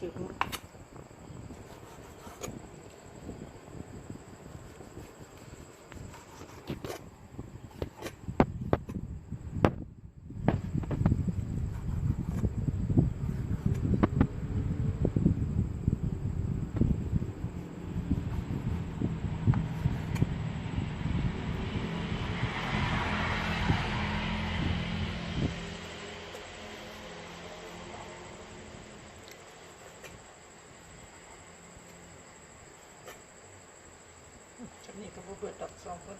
ถึง จันี้ก็บ่เบิดดอกสองคน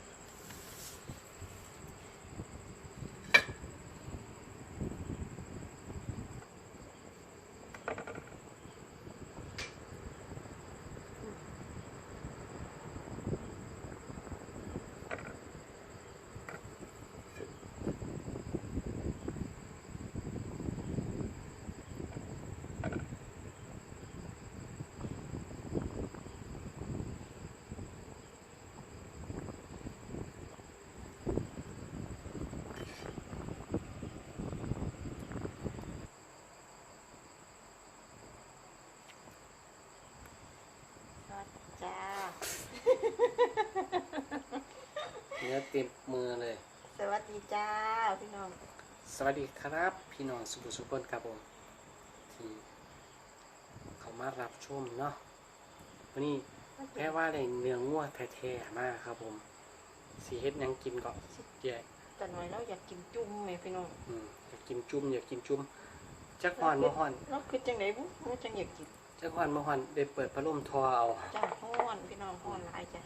สวัสดี จ้า เนื้อเต็มมือเลย สวัสดีจ้าพี่น้อง สวัสดีครับ พี่น้องสุภสุพนครับผมที่เขามารับชมเนาะวันนี้แค่ว่าได้เนื้องัวแท้ๆมากครับผมสีเฮ็ดหยังกินก็แย่แต่หน่อยเราอยากกินจุ่มไหมพี่น้องอืมอยากกินจุ่มอยากกินจุ่มจักฮอนบ่ฮอน เราคือจังไหนบุเราจังอยากกิน จักฮอนบ่ฮอนได้เปิดพัดลมทอเอาจ้าห้อนพี่น้องห้อนหลายจ้ะ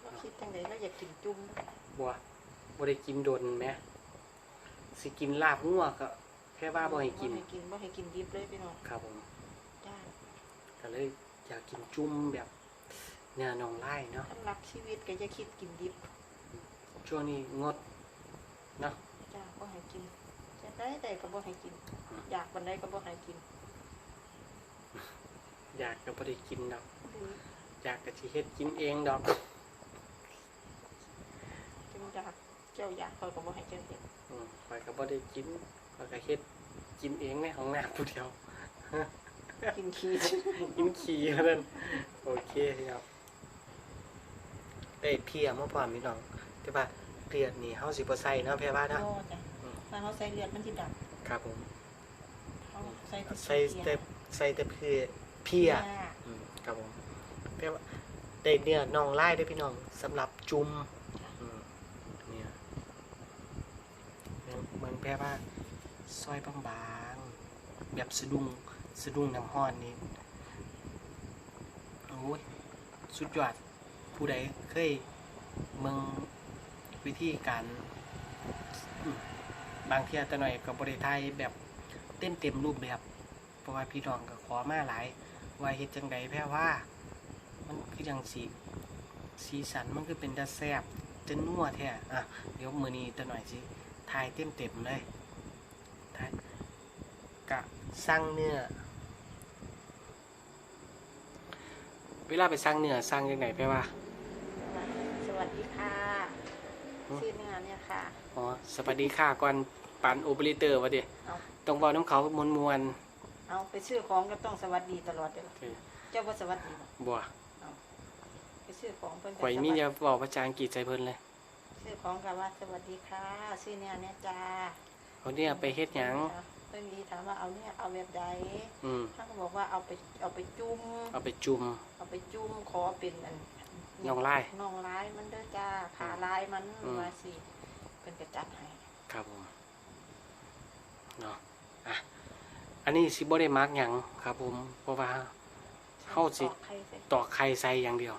เราคิดจังไหนเราอยากกินจุ่มบ่บ่ได้กินโดนแหมสิกินลาบงัวก็แค่ว่าบ่ให้กินบ่ให้กินบ่ให้กินดิบเลยพี่น้องครับผมจ้าก็เลยอยากกินจุ่มแบบเนื้อน่องไล่เนาะถ้ารักชีวิตก็จะคิดกินดิบ ช่วงนี้งดเนาะจ้าบ่ให้กินจะได้แต่ก็บ่ให้กิน อยากบันไดก็บ่ให้กิน อยากก็บ่ได้กินดอกหรืออยากก็สิเฮ็ดกินเองดอกจึงอยากเจ้าอยากเขาก็บ่ให้เจ้าเฮ็ดอืมข้อยก็บ่ได้กินข้อยก็เฮ็ดกินเองในห้องน้ำผู้เดียวกินขี้กินขี้เท่านั้นโอเคครับได้เพียมาพร้อมพี่น้องแต่ว่าเลือดนี่เฮาสิบ่ใส่เนาะแพ่ว่าโอ้เนาะจ้ะอืมถ้าเขาใส่เลือดมันสิดับครับผมเขาใส่ใส่แต่ ใส่แต่เพียเพียอืมครับผมแปลว่าได้เนื้อน่องไล่ด้วยพี่น้องสำหรับจุ่มอืมเนี่ยเหมือนแปลว่าซอยบางๆแบบสะดุ้งสะดุ้งน้ำห้อนนี่โอ้ยสุดยอดผู้ใดเคยเมืองวิธีการอืมบางเที่ยแต่หน่อยกับบริไทยแบบเต้นเต็มรูปแบบ เพราะว่าพี่น้องก็ขอมาหลาย ว่าเฮ็ดจังใดแพ้ว่า มันคือจังสีสีสันมันคือเป็นตาแซบจะนัวแท้อะเดี๋ยวมือนี้ตะหน่อยสิทายเต็มเต็มๆเลยทายกะสั่งเนื้อ เวลาไปสั่งเนื้อสั่งยังไงแพ้ว่า สวัสดีค่ะอืมชื่อเนื้อเนี่ยค่ะอ๋อสวัสดีค่ะก่อนปันโอเปอเรเตอร์วะเดีเอาต้องบอกน้ำเขามวนมวน เอาไปซื้อของก็ต้องสวัสดีตลอดเด้อๆโอเคเจ้าบ่สวัสดีบ่บัวไปซื้อของเพิ่นก็ข่อยมีสวัสดีจะบอกภาษาอังกฤษใจเพิ่นเลยซื้อของก็ว่าสวัสดีค่ะชื่อเนื้อเนี่ยจ้าเขาเนี่ยไปเฮ็ดหยังเพิ่นมีถามว่าเอาเนี่ยเอาแบบใดอืมท่านก็บอกว่าเอาไปเอาไปจุ่มเอาไปจุ่มเอาไปจุ่มขอเป็นอันน่องลายน่องลายมันเด้อจ้าขาลายมันอืมมาสิเพิ่นก็จัดให้ครับผมเนาะอะ อันนี้สิบ่ได้มักหยังครับผมเพราะว่าเข้าสิตอกไข่ใส่ตอกไข่ใส่อย่างเดียว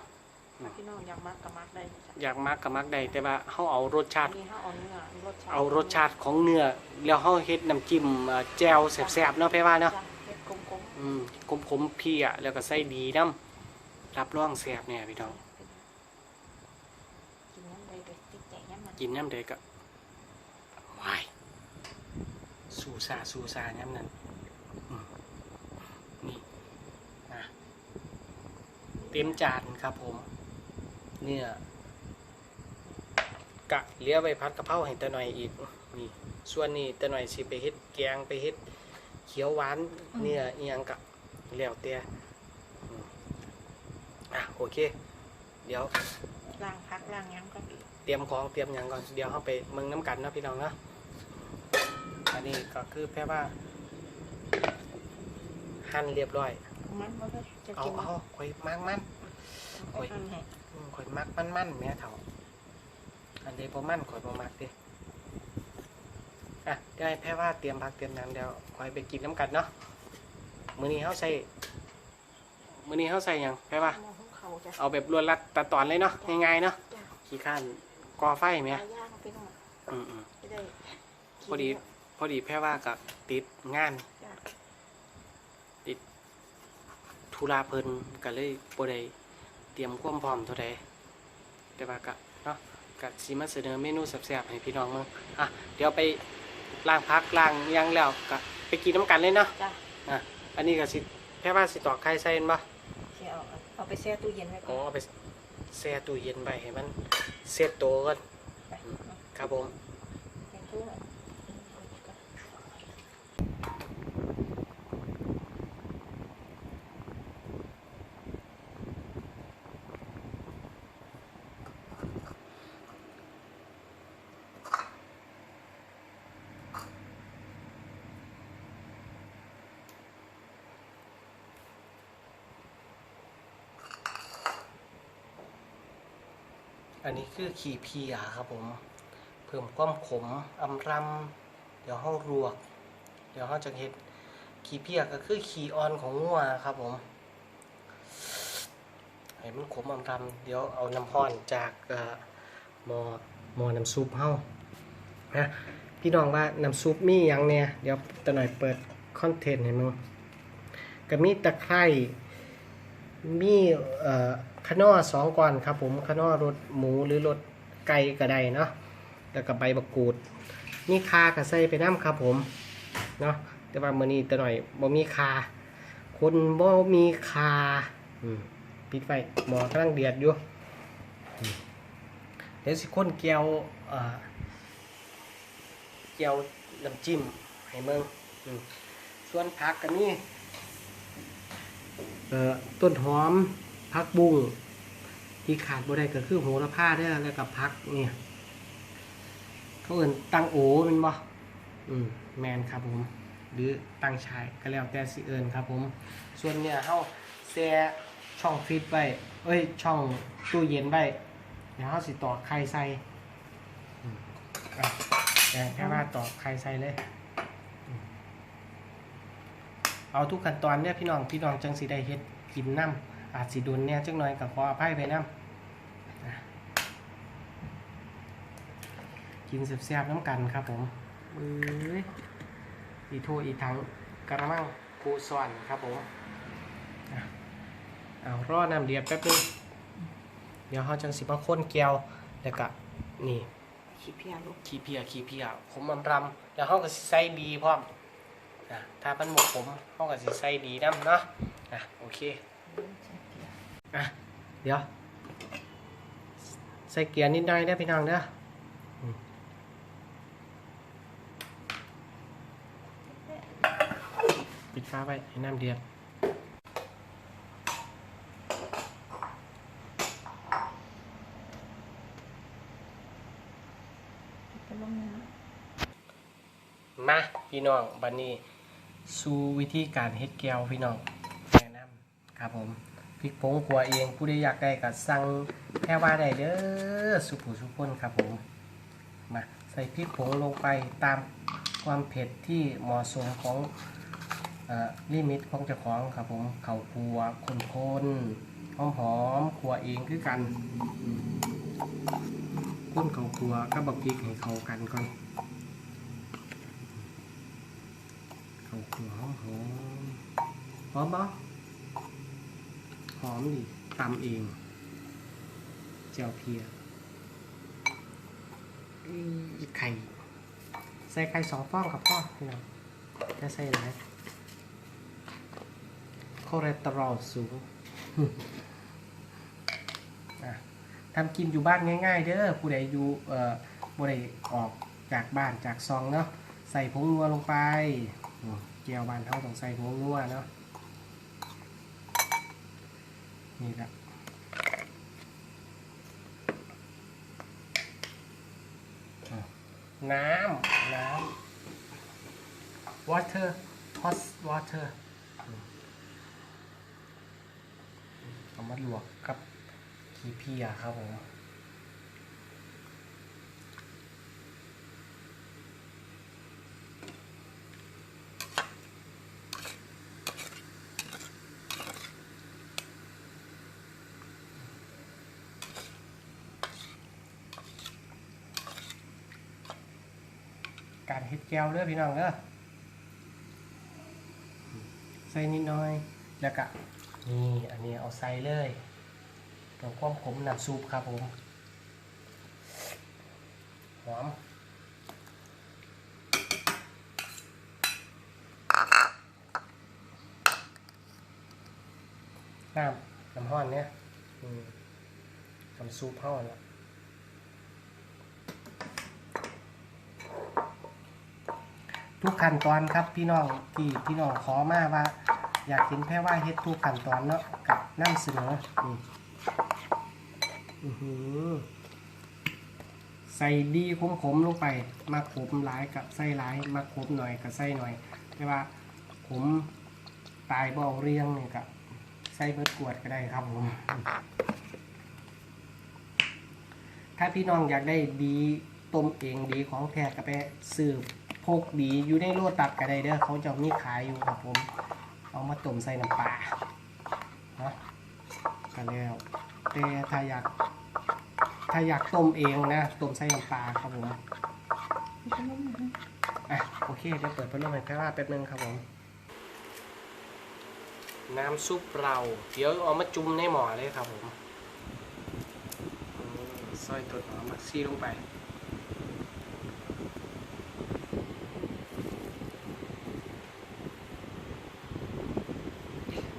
พี่น้องอยากมักก็มักได้จ้ะอยากมักก็มักได้แต่ว่าเฮาเอารสชาตินี่เขาเอาเนื้อรสชาติเอารสชาติของเนื้อแล้วเฮาเฮ็ดน้ำจิ้มเอ่อแจ่วแซ่บๆเนาะแพ่ว่าเนาะจ้เฮ็ดกลมอืมขมๆเพียแล้วก็ใส่ดีน้ำรับรองแซ่บแน่พี่น้องๆกินน้ำใดเด็ดติดใจน้ำมันกินน้ำใดก็วายสูซาสูซาน้ำนั้นอืมนี่นะเต็มจานครับผม เนี่ยกะเหลี้ยวไปพัดกะเพราให้ตะหน่อยอีกนี่ส่วนนี้ตะหน่อยสิไปเฮ็ดแกงไปเฮ็ดเขียวหวาน เนื้อเอียงกับแล้วแต่อืมอะโอเค เดี๋ยวล้างพักล้างหยังก็ดีเตรียมของเตรียมอย่างก่อนเดี๋ยวเข้าไปเมืองน้ำกันเนาะพี่น้องเนาะอันนี้ก็คือแค่ว่าหั่นเรียบร้อย มันบ่ได้จะเอากินเอาข่อยมักมันเอาหั่นให้อืมข่อยมักมันมันแม่เถ่าอันนี้บ่มันข่อยบ่มักเดิอะเดี๋ยวให้แพ่ว่าเตรียมผักเตรียมน้ำเดี๋ยวข่อยไปกินน้ำกันเนาะมื้อนี้เฮาใส่มื้อนี้เฮาใส่หยังแพ่ว่าหม้อหุงข้าวจ้ะเอาแบบรวนรัดตัดตอนเลยเนาะง่ายๆเนาะจ้ะขี้ข้านก่อไฟไหมปลาย่างไปหน่อยอืมจะได้พอดีๆพอดีแพ่ว่ากับติดงาน จ้ะ ธุระเพิ่นก็เลยบ่ได้เตรียมความพร้อมเท่าใดแต่ว่าก็เนาะก็สิมาเสนอเมนูแซ่บๆให้พี่น้องมึงอะเดี๋ยวไปล้างพักล้างอิหยังแล้วก็ไปกินน้ำกันเลยเนาะจ้ะอะอันนี้ก็สิแค่ว่าสิตอกไข่ใส่แม่นบ่สิเอาเอาไปแช่ตู้เย็นไว้ก่อ๋ออนเอาไปแช่ตู้เย็นไว้ให้มันเซ็ตโตวก่อนไปครับผมให้ตู้ คือขี้เพียครับผม เพิ่มความขมอำรำเดี๋ยวเฮารวก เดี๋ยวเฮาจะเฮ็ดขี้เพียก็คือขี้อ่อนของงัวครับผมให้มันขมอำรำเดี๋ยวเอาน้ำร้อนจากหมอหมอน้ำซุปเฮานะพี่น้องว่าน้ำซุปมีหยังเนี่ยเดี๋ยวตะหน่อยเปิดคอนเทนต์ให้มึงก็มีตะไคร้มีเอ่อ ขนอสองก้อนครับผมขนอรสหมูหรือรสไก่ก็ได้เนาะแล้วก็ใบมะกรูด มีคากระใส่ไปน้ำครับผมเนาะแต่ว่ามื้อนี้ตะหน่อยบ่มีคาคนบ่มีคาอืมปิดไฟหมอกำลังเดือดอยู่เดี๋ยวสิคนแก้วเอ่อแก้วน้ำจิ้มให้เมืองอส่วนผักกันนี่เอ่อต้นหอม ผักบุ้งที่ขาดบ่ได้ก็คือโหระพาเด้อแล้วกับผักเนี่ย เขาเอิ่นตังโอแมันบ่อืมแมนครับผม หรือตังชายก็แล้วแต่สิเอิญครับผม ส่วนเนี่ยเฮาแซ่ช่องฟิตไว้เอ้ย ช่องตู้เย็นไว้เดี๋ยวเขาสิต่อไข่ใส่แต่แค่ว่าต่อไข่ใส่เลย เอาทุกขั้นตอนเนี่ยพี่น้องพี่น้องจังสิได้เฮ็ดกินน้ำ อาจสิโดนเนี่ยจังหน่อยกับขออภัยไปน้ำอะกินแซ่บๆน้ำกันครับผมเอ้ยอีโทอีถังกระมังปูซอนครับผมเอารอน้ำเดือดแป๊บนึงเดี๋ยวเขาจังสิมาข้นแก้วแล้วก็นี่ขี้เพียลูกขี้เพียขี้เพียผมอำรำแล้วเขาก็สิใส่ดีพร้อมนะถ้ามันหมกผมเขาก็สิใส่ดีน้ำเนาะอะโอเค อะ เดี๋ยว ใส่เกียร์นิดหน่อยได้อพี่น้องเด้ออืมปิดฟ้าไว้ให้น้ำเดือดจะลงน้มาพี่น้องบันนี้ สู่วิธีการเฮ็ดแก้วพี่น้องแนะนำ ครับผมพริกผงขัวเองผู้ใดอยากได้ก็สั่งแค่ว่าได้เด้อสุผู้สุคนครับผมมาใส่พริกผงลงไปตามความเผ็ดที่เหมาะสมของลิมิตของเจ้าของครับผมเข่าขัวคนๆหอมหอมขัวเองคือกันข้นเข่าขัวก็บักพริกให้เข้ากันก่อนเข้าปัวหอมหอมหอมปะ หอมดิตำเองเจียวเพียไข่ ใส่ไข่สองฟองกับพ่อพี่น้องจะใส่อะไรคอเลสเตอรอลสูงทำกินอยู่บ้านง่าย ๆ เด้อผู้ใดอยู่เอ่อผู้ใดออกจากบ้านจากซองเนาะใส่ผงนัวลงไปเจียวบานเท่าต้องใส่หัวงัวเนาะ นี่แหละน้ำ น้ำ water hot water มเอามาลวกกับขี้เพียครับผม เฮ็ดแก้วเด้อพี่น้องเด้อใส่นิดหน่อย แล้วก็นี่อันนี้เอาใส่เลยเพื่อความขมน้ำซุปครับผมหอมน้ำน้ำห้อนเนี่ยน้ำซุปห้อนละ ทุกขั้นตอนครับพี่น้องที่พี่น้องขอมาว่า อยากเห็นแค่ว่าเฮ็ดทุกขั้นตอนเนาะกับนั่เสนอนี่อือหือใส่ดีขมๆลงไปมาขมหลายกับใส่หลายมาขมหน่อยกับใส่หน่อยแต่ว่าขมตายบ่อเรียงเนี่ยกับใส่เบิดกวดก็ได้ครับผมถ้าพี่น้องอยากได้ดีต้มเองดีของแท้ก็ไปซื้อ พกดีอยู่ในโลตัดก็ไดเด้อเขาจะมีขายอยู่ครับผม เอามาต้มใส่น้ำปลาเนาะก็แล้วแต่ถ้าอยากถ้าอยากต้มเองนะต้มใส่น้ำปลาครับผมอะโอเคเดี๋ยวเปิดพัดลมให้แค่ว่าแป๊บนึงครับผม น้ำซุปเรา เดี๋ยวเอามาจุ่มในหม้อเลยครับผมซอยตัวหอมมักซี่ลงไป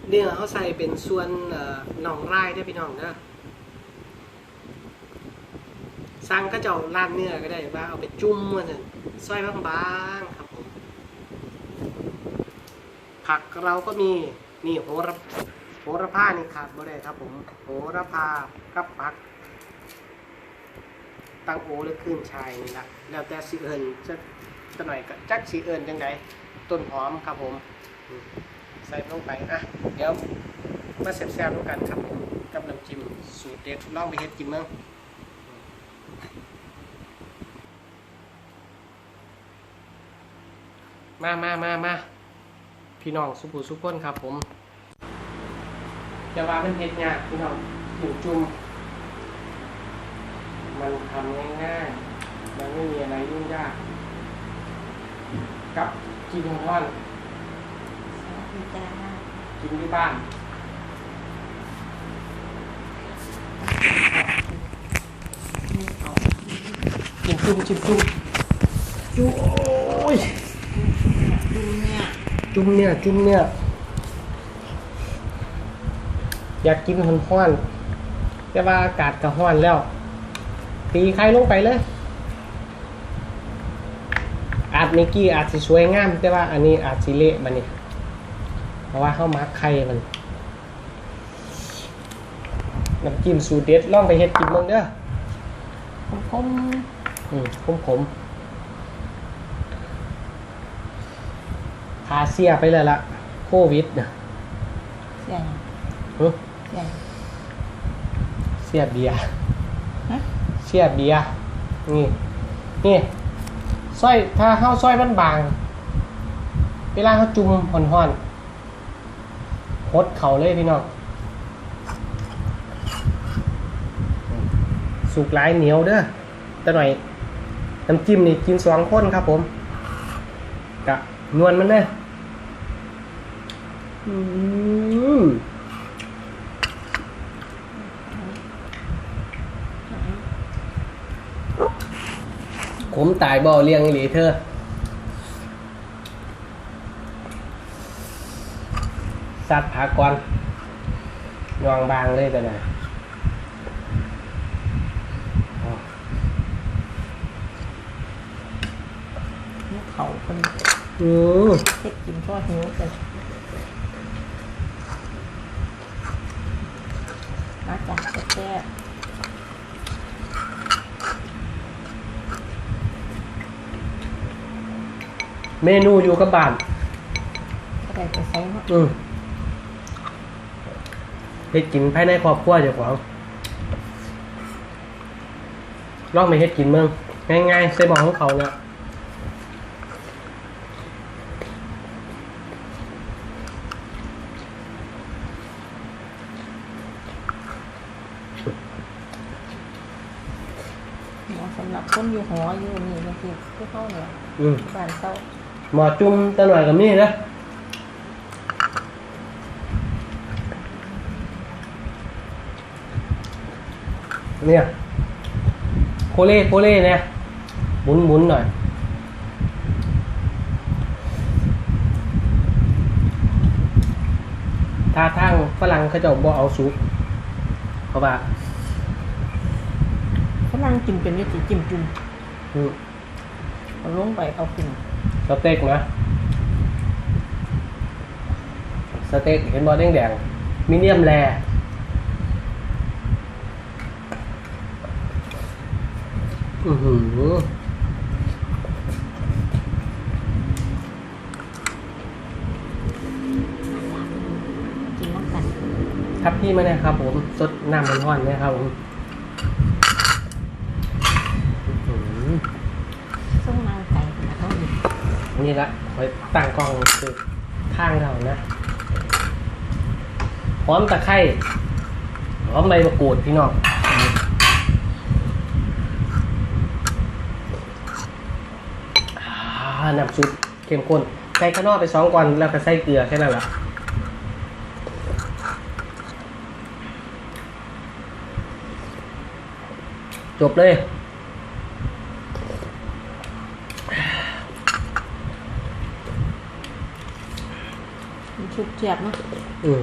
เนื้อเขาใส่เป็นส่วนเอ่อน่องไร่ได้พี่น้องนะสั่งก็จะเอาร้านเนื้อก็ได้ว่าเอาไปจุ่มมันน่ะซอยบางๆครับผมผักเราก็มีนี่โหระโหระพานี่ขาดบ่ได้ครับผมโหระพากับผักตั้งโอหรือขึ้นชายนี่ละแล้วแต่สีเอิญจะจะหน่อยก็จักสีเอิญจังไดต้นหอมครับผม ใส่ลงไปอะเดี๋ยวมาแซ่บๆด้วยกันครับกับน้ำจิ้มสูตรเด็ดลองไปเฮ็ดกินมืองมามามามาพี่น้องสุภูสุพนครับผมจะว่าเป็นเฮ็ดยากพี่น้องหมูจุ่มมันทำง่ายๆมันไม่มีอะไรยุ่งยากกับกินท่อน สวัสดีจ้ากินที่บ้านกินจุ่มจิ้มจุ่มจุ่มโอ้ยดูเนี่ยจุ่มเนี่ยจุ่มเนี่ยอยากกินหอนห้อนๆแต่ว่าอากาศก็ห้อนแล้ว ตีใครลงไปเลยอาจเมื่อกี้อาจสิสวยงามแต่ว่าอันนี้อาจสิเละมันนี่เพ ราะว่าเข้ามักไข่มันน้ำจิ้มสูตรเด็ดลองไปเฮ็ดกินเบิ่งเด้อผมผมอืมขมขมพาเสียไปเลยละโควิดนะเสียงหึเสียงเสียเบียร์ฮะเสียเบียร์นี่นี่สร้อยถ้าเข้าสร้อยมันบาง เวลาเขาจุ่มห่อนห่อนๆ หดเข่าเลยพี่น้องสุกหลายเหนียวเด้อแต่หน่อยน้ำจิ้มนี่กินสองคนครับผมกะนวลมันเด้ออืมขมตายบ่เลี้ยงอีหลีเธอ สัตว์ผากรยองบางเลยแต่ไหนะเขาคนอืมเฮ็ดกินพ่อหิวกันมาจ้ะแซ่บเมนูอยู่กับบ้านๆก็ได้ไปใส่เนาะอืม เฮ็ดกินภายในครอบครัวเจ้าของลองไปเฮ็ดกินเมืองง่ายๆใส่หม้อของเขาเนี่ยเหมาะสำหรับคนอยู่หออยู่นี่บางทีคือเข้าเนี่ยอืมบ้านเศร้าหมอจุ่มตะหน่อยกับนี่นะ เนี่ยโคเล่โคเล่เนี่ยหมุนหมุนหน่อย ถ้าทางฝรั่งเขาจะบ่เอาซุปเพราะว่าฝรั่งกินเป็นวิธีจิ้มจุ่มอืมเอาลงไปเอาขึ้นสเต็กนะสเต็กเห็นบอแดงแดงๆมีเนียมแร อือหือกินน้ำกันครับพี่มาเนี่ยครับ ผมสดน้ำมันร้อนเนี่ยครับผมอื้อหือส่งนางไก่เขาอีกนี่ละไว้ตั้งกล้องคือข้างเรานะหอมตะไคร้หอมใบมะกรูดพี่น้องอ่า น้ำซุปเข้มข้น ใส่ข้างนอกไปสองก่อนแล้วก็ใส่เกลือแค่นั้นแหละจบเลยมันชุบเจียบเนาะอืม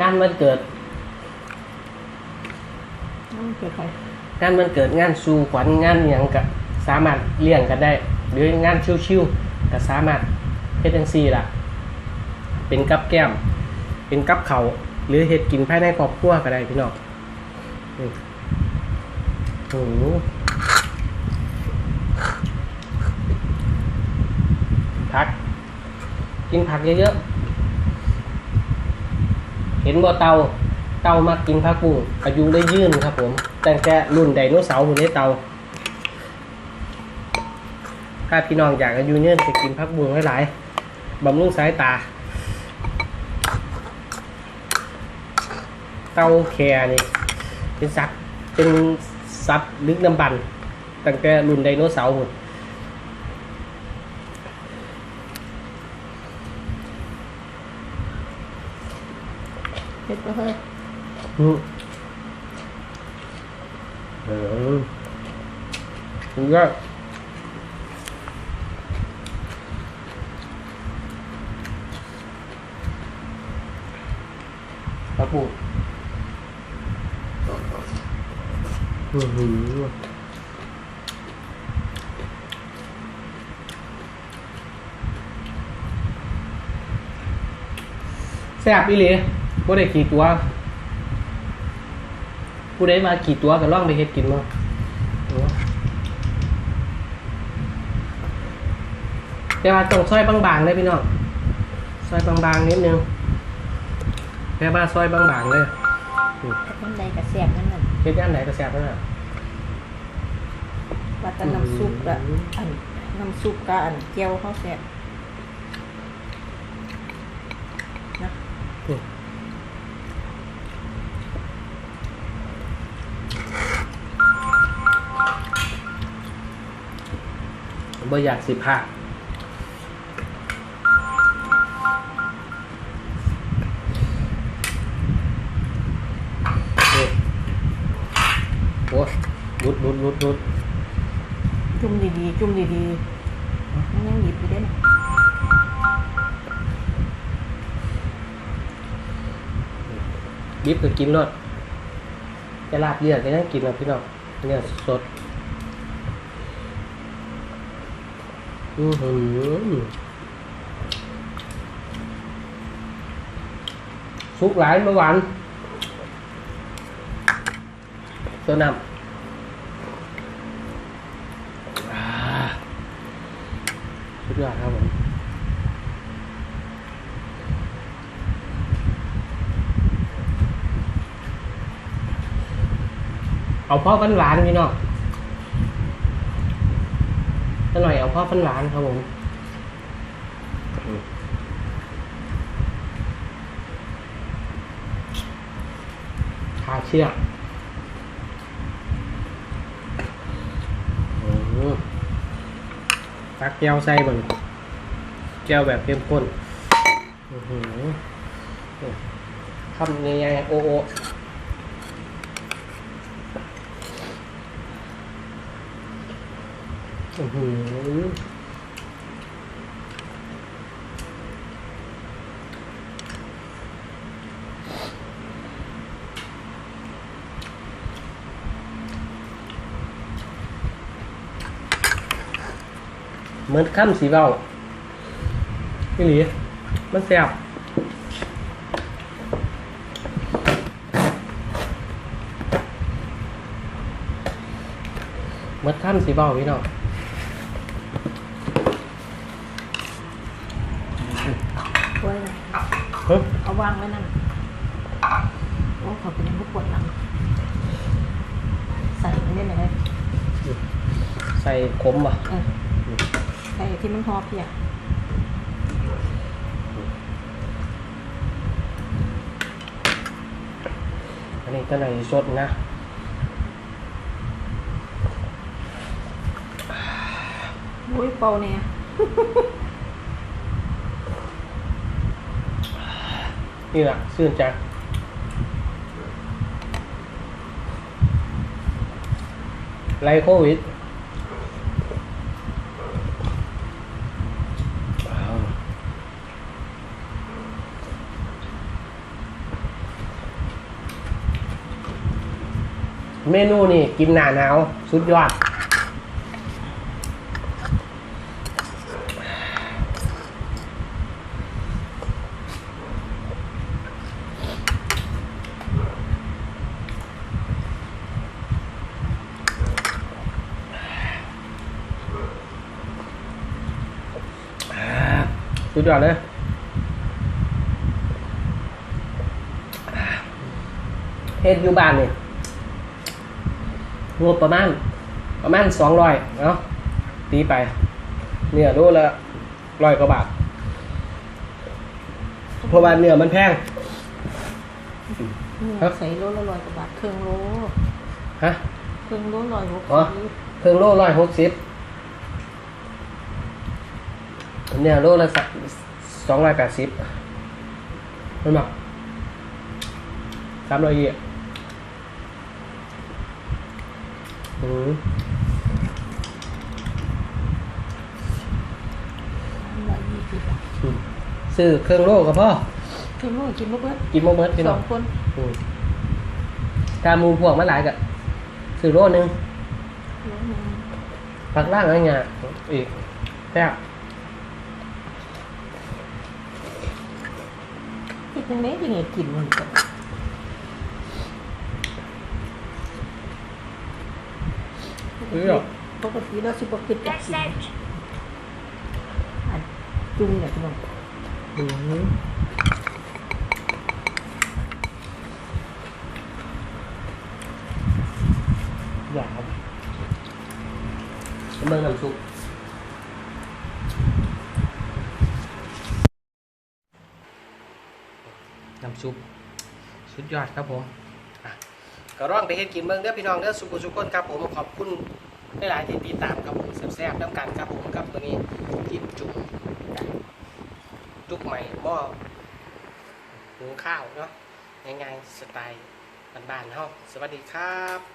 งานวันเกิดน้ำ เกลือไข่งานวันเกิดงานสู่ขวัญงานอย่างก็สามารถเลี่ยงกันได้ หรืองานชิวๆก็สามารถเฮ็ดจังซี่ล่ะ เป็นกับแก้ม เป็นกับเขาหรือเฮ็ดกินภายในครอบครัวก็ได้พี่น้องอืมโอ้โหผัก กินผักเยอะๆเห็นบ่เตา เตามากินผักบุ้งอายุได้ยืนครับผมตั้งแต่รุ่นไดโนเสาร์อยู่ในเตาถ้าพี่น้องอยากอายุยืนจะกินผักบุ้งหลายๆบำรุงสายตา เตาแคร์นี่เป็นสัตว์เป็นสัตว์ลึกน้ำบันตั้งแต่รุ่นไดโนเสาร์หมดเผ็ดก็เฮ้ อืมเออถึงก็ปลาปูอือหือแซ่บอีหลีบ่ได้กี่ตัว ผู้ใดมากี่ตัวก็ล่องไปเฮ็ดกินมาแต่ว่าต้องซอยบางๆเลยพี่น้องซอยบางๆนิดนึงแค่ว่าซอยบางๆเลยน้ำใดกระแสบนั่นน่ะเฮ็ดย่านไหนก็แซ่บนั่นน่ะว่าแต่น้ำซุปอะอันน้ำซุปกับอันเจียวเขาแสบนะ บ่อยากสิพากนี่โอ้รุดรุดรุดรุดจุ่มดีๆ จุ่มดีๆมันยังหยิบอยู่เด้นะดิบก็กินรสจะลาบเลือดก็ยังกินแล้วพี่น้องเนื้อสด อือหือสุกหลายเมื่อวานตั จะหน่อยเอาพ่อฟันหวานครับผมขาเชือกอืมตักแก้วใส่บนแก้วแบบเข้มข้นหือคำใหญ่ๆโอโอ อื้อหือเหมือนข้ามสีเบาพี่หลีมันแซ่บเมื่อนข้ามสีเบาพี่น้อง ไว้นะ เฮ้ยเอาวางไว้นั่นโอ้ขอเป็นยังก็ปวดหลัง ใส่ไม่ได้ไหมใส่ขมป่ะเออใส่ที่มันหอเพียอันนี้ตัวไหนสดนะโอ้ยเป่าเนี่ย นี่แหละซื่นใจไลโควิดเมนูนี่กินหนาหนาว สุดยอด สุ ดยอดเลยเฮ็ดอยู่บ้านนี่งบประมาณ ประมาณสองร้อยเนาะตีไป เนี่ยรู้ละร้อยกว่าบาทเพราะว่าเนื้อมันแพงครับใส่โลละร้อยกว่าบาทเครื่องโลฮะเครื่องโลร้อยหกอ๋อสิบเครื่องโลร้อยหกสิบ เนี่ยโลละสองร้อยแปดสิบมันบอกสามร้อยยี่อืมร้อยยี่สิบบาทซื้อเครื่องโลกับพ่อเครื่องโลกินบ่เบิดกินโมเบิร์ตพี่สน้อองงคนอืมถ้าหมูพวกมาหลายกะซื้อโลหนึงโลหนึ่งผักล่างอะไรเงี้ยอีกแซ่บคิ ดยังไงยังไงกินมันกันเฮ้ยอะปกติเราสิบ่คิดจะกินอันจุ่มเนี่ยพี่น้องอืมอยากครับเบิ่งน้ำซุปน้ำซุปสุด ยอดครับผมก็ร่องไปเฮ็ดกินเมืองเด้อพี่น้องเด้อสุกุสุกคนครับผมขอบคุณหลายๆที่ติดตามครับผมแซ่บๆน้ำกันครับผมครับตัวนี้กินจุกจุกใหม่หม้อหุงข้าวเนาะง่ายๆสไตล์บ้านๆเฮาสวัสดีครับ